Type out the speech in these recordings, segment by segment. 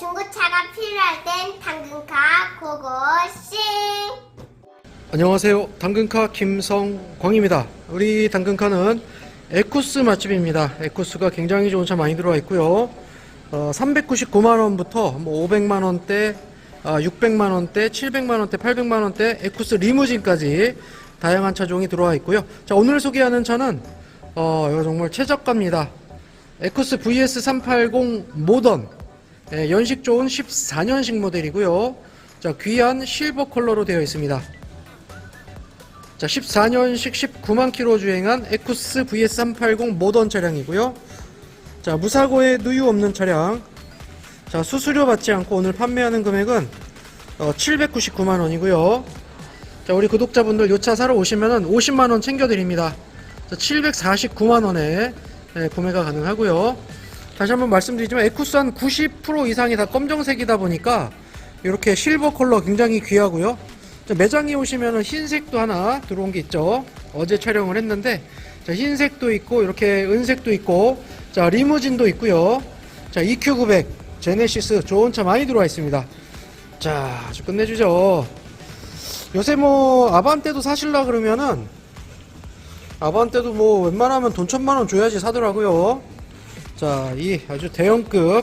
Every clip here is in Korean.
중고차가 필요할 땐 당근카 고고싱 안녕하세요. 당근카 김성광입니다. 우리 당근카는 에쿠스 맛집입니다. 에쿠스가 굉장히 좋은 차 많이 들어와 있고요. 어, 399만원부터 뭐 500만원대, 아, 600만원대, 700만원대, 800만원대, 에쿠스 리무진까지 다양한 차종이 들어와 있고요. 자, 오늘 소개하는 차는, 어, 이거 정말 최저가입니다. 에쿠스 VS380 모던. 예, 연식 좋은 14년식 모델이고요. 자, 귀한 실버 컬러로 되어 있습니다. 자, 14년식 19만 킬로 주행한 에쿠스 VS380 모던 차량이고요. 자, 무사고에 누유 없는 차량. 자, 수수료 받지 않고 오늘 판매하는 금액은 어, 799만 원이고요. 자, 우리 구독자분들 요 차 사러 오시면은 50만 원 챙겨 드립니다. 자, 749만 원에 예, 구매가 가능하고요. 다시 한번 말씀드리지만 에쿠스 한 90% 이상이 다 검정색이다 보니까 이렇게 실버 컬러 굉장히 귀하고요. 자, 매장에 오시면은 흰색도 하나 들어온 게 있죠. 어제 촬영을 했는데 자, 흰색도 있고 이렇게 은색도 있고 자 리무진도 있고요. 자 EQ900 제네시스 좋은 차 많이 들어와 있습니다. 자 아주 끝내주죠. 요새 뭐 아반떼도 사실라 그러면은 아반떼도 뭐 웬만하면 돈 천만 원 줘야지 사더라고요. 자 이 아주 대형급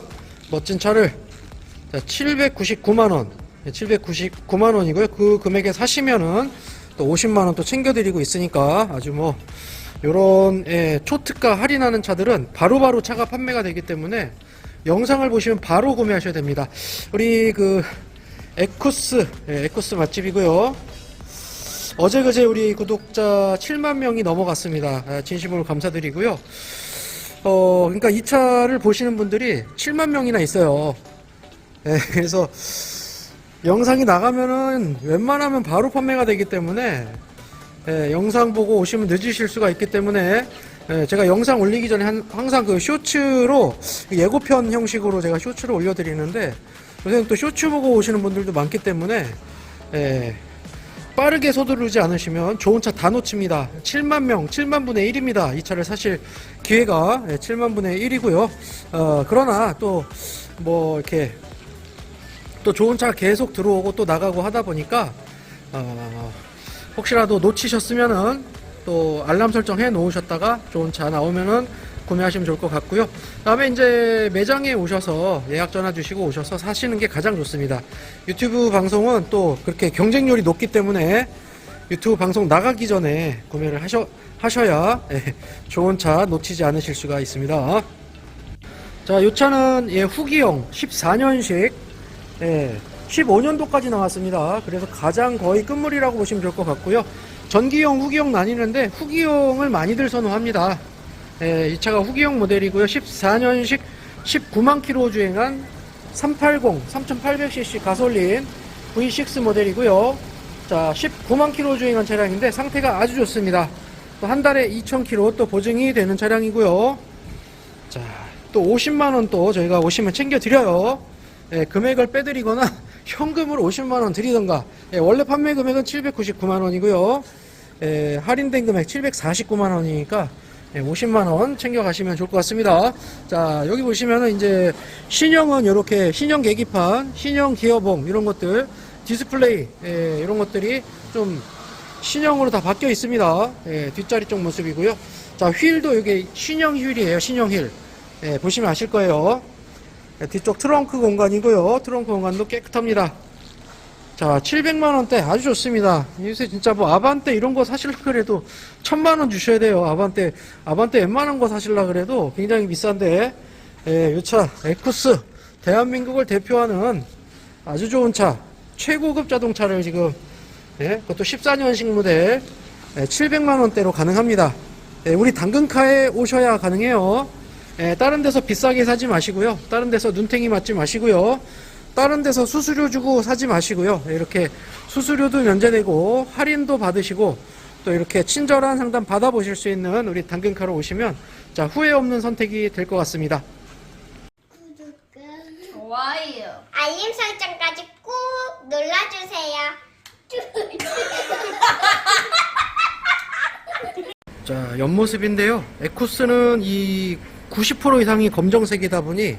멋진 차를 자, 799만원. 799만원이고요. 그 금액에 사시면은 또 50만원 또 챙겨드리고 있으니까 아주 뭐, 요런, 예, 초특가 할인하는 차들은 바로바로 차가 판매가 되기 때문에 영상을 보시면 바로 구매하셔야 됩니다. 우리 그, 에쿠스, 예, 에쿠스 맛집이고요. 어제 그제 우리 구독자 7만 명이 넘어갔습니다. 아, 진심으로 감사드리고요. 어, 그러니까 이 차를 보시는 분들이 7만 명이나 있어요. 예, 그래서 영상이 나가면은 웬만하면 바로 판매가 되기 때문에 예, 영상 보고 오시면 늦으실 수가 있기 때문에 예, 제가 영상 올리기 전에 한- 항상 그 쇼츠로 예고편 형식으로 제가 쇼츠를 올려드리는데 요새는 또 쇼츠 보고 오시는 분들도 많기 때문에 예, 빠르게 서두르지 않으시면 좋은 차 다 놓칩니다. 7만 명, 7만 분의 1입니다. 이 차를 사실 기회가 예, 7만 분의 1이고요. 어, 그러나 또 뭐 이렇게 또 좋은 차 계속 들어오고 또 나가고 하다 보니까 어, 혹시라도 놓치셨으면은 또 알람 설정 해 놓으셨다가 좋은 차 나오면은 구매하시면 좋을 것 같고요. 다음에 이제 매장에 오셔서 예약 전화 주시고 오셔서 사시는 게 가장 좋습니다. 유튜브 방송은 또 그렇게 경쟁률이 높기 때문에 유튜브 방송 나가기 전에 구매를 하셔, 하셔야 예, 좋은 차 놓치지 않으실 수가 있습니다. 자, 이 차는 예, 후기용 14년식 예, 15년도까지 나왔습니다. 그래서 가장 거의 끝물이라고 보시면 좋을 것 같고요. 전기용, 후기용 나뉘는데 후기용을 많이들 선호합니다. 예, 이 차가 후기용 모델이고요. 14년식 19만 킬로 주행한 380, 3800cc 가솔린 V6 모델이고요. 자, 19만 킬로 주행한 차량인데 상태가 아주 좋습니다. 또 한 달에 2,000km 또 보증이 되는 차량이고요. 자, 또 50만 원 또 저희가 오시면 챙겨 드려요. 예, 금액을 빼드리거나 현금으로 50만 원 드리던가. 예, 원래 판매 금액은 799만 원이고요. 예, 할인된 금액 749만 원이니까 예, 50만 원 챙겨 가시면 좋을 것 같습니다. 자, 여기 보시면은 이제 신형은 이렇게 신형 계기판, 신형 기어봉 이런 것들, 디스플레이 예, 이런 것들이 좀 신형으로 다 바뀌어 있습니다. 예, 뒷자리 쪽 모습이고요. 자, 휠도 이게 신형 휠이에요. 신형 휠. 예, 보시면 아실 거예요. 예, 뒤쪽 트렁크 공간이고요. 트렁크 공간도 깨끗합니다. 자, 700만원대 아주 좋습니다. 요새 진짜 뭐 아반떼 이런 거 사실라 그래도 천만원 주셔야 돼요. 아반떼, 아반떼 웬만한 거 사실라 그래도 굉장히 비싼데, 예, 요 차, 에쿠스, 대한민국을 대표하는 아주 좋은 차, 최고급 자동차를 지금, 예, 그것도 14년식 모델, 예, 700만원대로 가능합니다. 예, 우리 당근카에 오셔야 가능해요. 예, 다른 데서 비싸게 사지 마시고요. 다른 데서 눈탱이 맞지 마시고요. 다른 데서 수수료 주고 사지 마시고요. 이렇게 수수료도 면제되고 할인도 받으시고 또 이렇게 친절한 상담 받아보실 수 있는 우리 당근카로 오시면 자 후회 없는 선택이 될 것 같습니다. 구독과 좋아요. 알림 설정까지 꾹 눌러주세요 자 옆모습인데요. 에쿠스는 이 90% 이상이 검정색이다 보니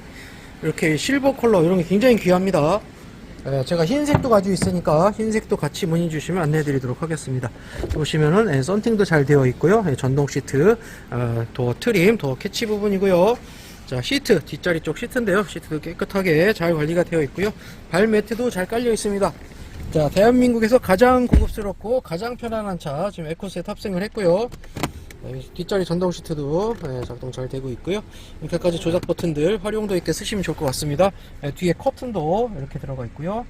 이렇게 실버 컬러 이런 게 굉장히 귀합니다. 예, 제가 흰색도 가지고 있으니까 흰색도 같이 문의 주시면 안내해 드리도록 하겠습니다. 보시면은 예, 썬팅도 잘 되어 있고요. 예, 전동 시트, 어, 도어 트림, 도어 캐치 부분이고요. 자, 시트, 뒷자리 쪽 시트인데요. 시트도 깨끗하게 잘 관리가 되어 있고요. 발 매트도 잘 깔려 있습니다. 자, 대한민국에서 가장 고급스럽고 가장 편안한 차, 지금 에코스에 탑승을 했고요. 네, 뒷자리 전동 시트도 네, 작동 잘 되고 있고요. 이렇게까지 조작 버튼들 활용도 있게 쓰시면 좋을 것 같습니다. 네, 뒤에 커튼도 이렇게 들어가 있고요.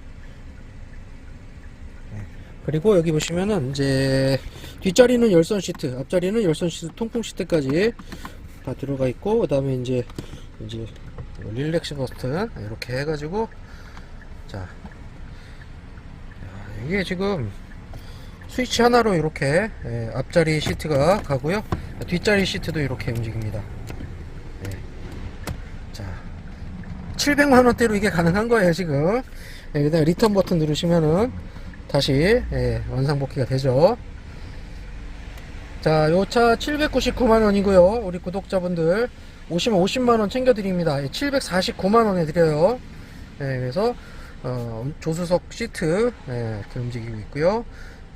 네, 그리고 여기 보시면은 이제 뒷자리는 열선 시트, 앞자리는 열선 시트, 통풍 시트까지 다 들어가 있고, 그 다음에 이제 이제 릴렉스 버튼 이렇게 해가지고 자 야, 이게 지금 스위치 하나로 이렇게 예, 앞자리 시트가 가고요 뒷자리 시트도 이렇게 움직입니다 예. 자 700만원대로 이게 가능한 거예요 지금 예, 그다음 리턴 버튼 누르시면은 다시 예, 완상복귀가 되죠 자, 요 차 799만원이고요. 우리 구독자분들 오시면 50만원 챙겨드립니다. 749만원에 드려요. 예, 그래서, 어, 조수석 시트, 예, 이렇게 움직이고 있고요.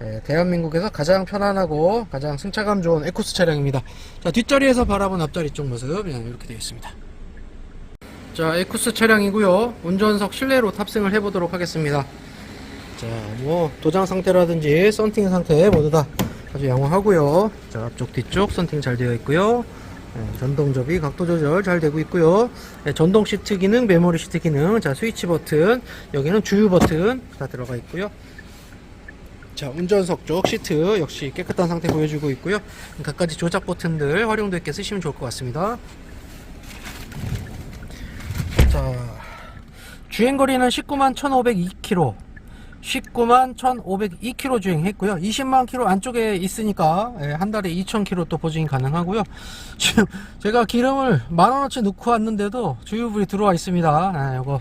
예, 대한민국에서 가장 편안하고 가장 승차감 좋은 에코스 차량입니다. 자, 뒷자리에서 바라본 앞자리 쪽 모습, 예, 이렇게 되어 있습니다. 자, 에쿠스 차량이고요. 운전석 실내로 탑승을 해보도록 하겠습니다. 자, 뭐 도장 상태라든지 썬팅 상태 모두 다 아주 양호하고요. 자, 앞쪽 뒤쪽 썬팅 잘 되어 있고요. 예, 전동 접이 각도 조절 잘 되고 있고요. 예, 전동 시트 기능, 메모리 시트 기능, 자 스위치 버튼, 여기는 주유 버튼 다 들어가 있고요. 자, 운전석 쪽 시트 역시 깨끗한 상태 보여주고 있고요. 각가지 조작 버튼들 활용도 있게 쓰시면 좋을 것 같습니다. 자, 주행거리는 19만 1,502km. 19만 1,502km 주행했고요. 20만 km 안쪽에 있으니까 예, 한 달에 2,000km 또 보증이 가능하고요. 지금 제가 기름을 만 원어치 넣고 왔는데도 주유불이 들어와 있습니다. 아, 요거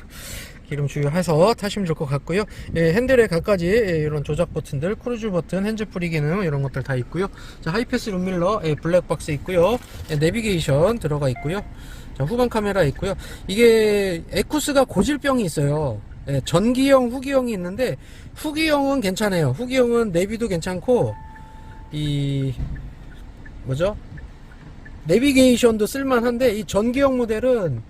기름 주유해서 타시면 좋을 것 같고요. 예, 핸들에 갖가지 예, 이런 조작 버튼들, 크루즈 버튼, 핸즈프리 기능 이런 것들 다 있고요. 자, 하이패스 룸밀러, 예, 블랙박스 있고요. 예, 내비게이션 들어가 있고요. 자, 후방 카메라 있고요. 이게 에쿠스가 고질병이 있어요. 예, 전기형, 후기형이 있는데 후기형은 괜찮아요. 후기형은 내비도 괜찮고 이 뭐죠? 내비게이션도 쓸만한데 이 전기형 모델은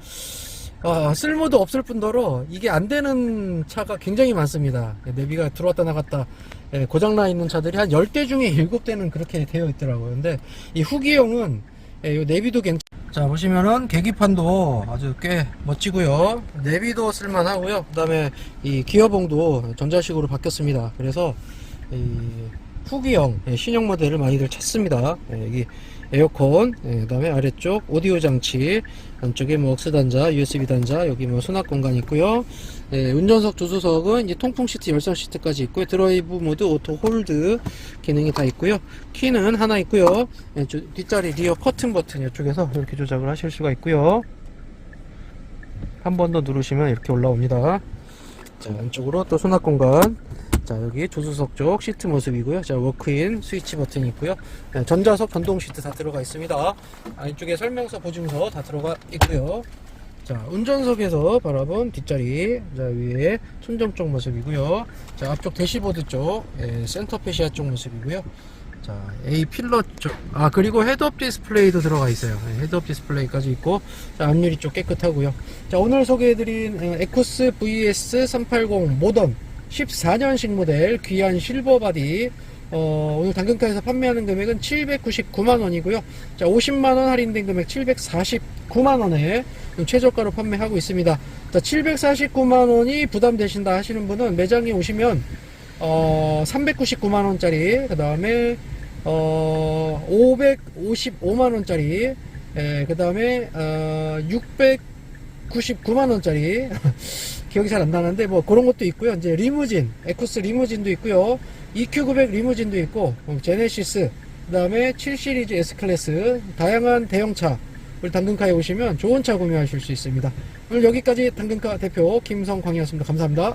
아, 쓸모도 없을 뿐더러 이게 안 되는 차가 굉장히 많습니다. 예, 내비가 들어왔다 나갔다 예, 고장나 있는 차들이 한 10대 중에 7대는 그렇게 되어 있더라고요. 근데 이 후기형은 예, 요 내비도 괜찮 자 보시면은 계기판도 아주 꽤 멋지고요 내비도 쓸만하고요 그 다음에 이 기어봉도 전자식으로 바뀌었습니다 그래서 이 후기형 예, 신형 모델을 많이들 찾습니다 예, 여기 에어컨 그 다음에 아래쪽 오디오 장치 안쪽에 뭐 억스 단자 USB 단자 여기 뭐 수납 공간 있고요. 예, 운전석 조수석은 이제 통풍 시트 열선 시트까지 있고요. 드라이브 모드 오토 홀드 기능이 다 있고요. 키는 하나 있고요. 예, 저 뒷자리 리어 커튼 버튼 이쪽에서 이렇게 조작을 하실 수가 있고요. 한 번 더 누르시면 이렇게 올라옵니다. 자 안쪽으로 또 수납 공간 자 여기 조수석 쪽 시트 모습이고요. 자 워크인 스위치 버튼이 있고요. 네, 전자석 전동 시트 다 들어가 있습니다. 안쪽에 설명서 보증서 다 들어가 있고요. 자 운전석에서 바라본 뒷자리 자 위에 순정 쪽 모습이고요. 자 앞쪽 대시보드 쪽 예, 센터 페시아 쪽 모습이고요. 자 A 필러 쪽아 그리고 헤드업 디스플레이도 들어가 있어요. 네, 헤드업 디스플레이까지 있고 자 앞유리 쪽 깨끗하고요. 자 오늘 소개해드린 어, 에코스 VS 380 모던 14년식 모델 귀한 실버 바디 어, 오늘 당근가에서 판매하는 금액은 799만원이고요. 자, 50만원 할인된 금액 749만원에 최저가로 판매하고 있습니다. 자, 749만원이 부담되신다 하시는 분은 매장에 오시면, 어, 399만원짜리, 그 다음에, 어, 555만원짜리, 예, 그 다음에, 어, 699만원짜리, 기억이 잘 안 나는데 뭐 그런 것도 있고요. 이제 리무진, 에쿠스 리무진도 있고요. EQ900 리무진도 있고 어, 제네시스, 그다음에 7 시리즈 S 클래스 다양한 대형차 우리 당근카에 오시면 좋은 차 구매하실 수 있습니다. 오늘 여기까지 당근카 대표 김성광이었습니다. 감사합니다.